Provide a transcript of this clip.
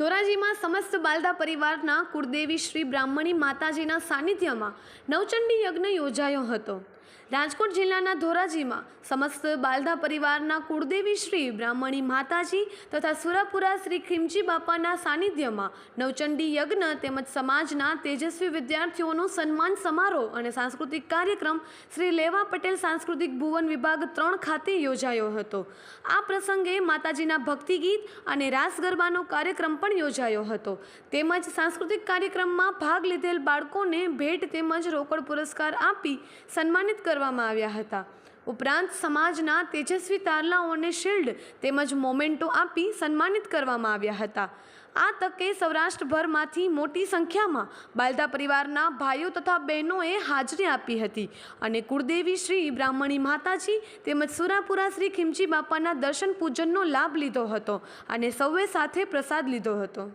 ધોરાજીમાં સમસ્ત બાલદા પરિવારના કુળદેવી શ્રી બ્રાહ્મણી માતાજીના સાનિધ્યમાં નવચંડી યજ્ઞ યોજાયો હતો. રાજકોટ જિલ્લાના ધોરાજીમાં સમસ્ત બાલદા પરિવારના કુળદેવી શ્રી બ્રાહ્મણી માતાજી તથા સુરાપુરા શ્રી ખીમજી બાપાના સાનિધ્યમાં નવચંડી યજ્ઞ તેમજ સમાજના તેજસ્વી વિદ્યાર્થીઓનો સન્માન સમારોહ અને સાંસ્કૃતિક કાર્યક્રમ શ્રી લેવા પટેલ સાંસ્કૃતિક ભુવન વિભાગ ત્રણ ખાતે યોજાયો હતો. આ પ્રસંગે માતાજીના ભક્તિગીત અને રાસ ગરબાનો કાર્યક્રમ પણ યોજાયો હતો. તેમજ સાંસ્કૃતિક કાર્યક્રમમાં ભાગ લીધેલ બાળકોને ભેટ તેમજ રોકડ પુરસ્કાર આપી સન્માનિત કરવામાં આવ્યા હતા. ઉપરાંત સમાજના તેજસ્વી તારલાઓને શિલ્ડ તેમજ મોમેન્ટો આપી સન્માનિત કરવામાં આવ્યા હતા. આ તકે સૌરાષ્ટ્રભરમાંથી મોટી સંખ્યામાં બાલદા પરિવારના ભાઈઓ તથા બહેનોએ હાજરી આપી હતી અને કુળદેવી શ્રી બ્રાહ્મણી માતાજી તેમજ સુરાપુરા શ્રી ખીમજી બાપાના દર્શન પૂજનનો લાભ લીધો હતો અને સૌએ સાથે પ્રસાદ લીધો હતો.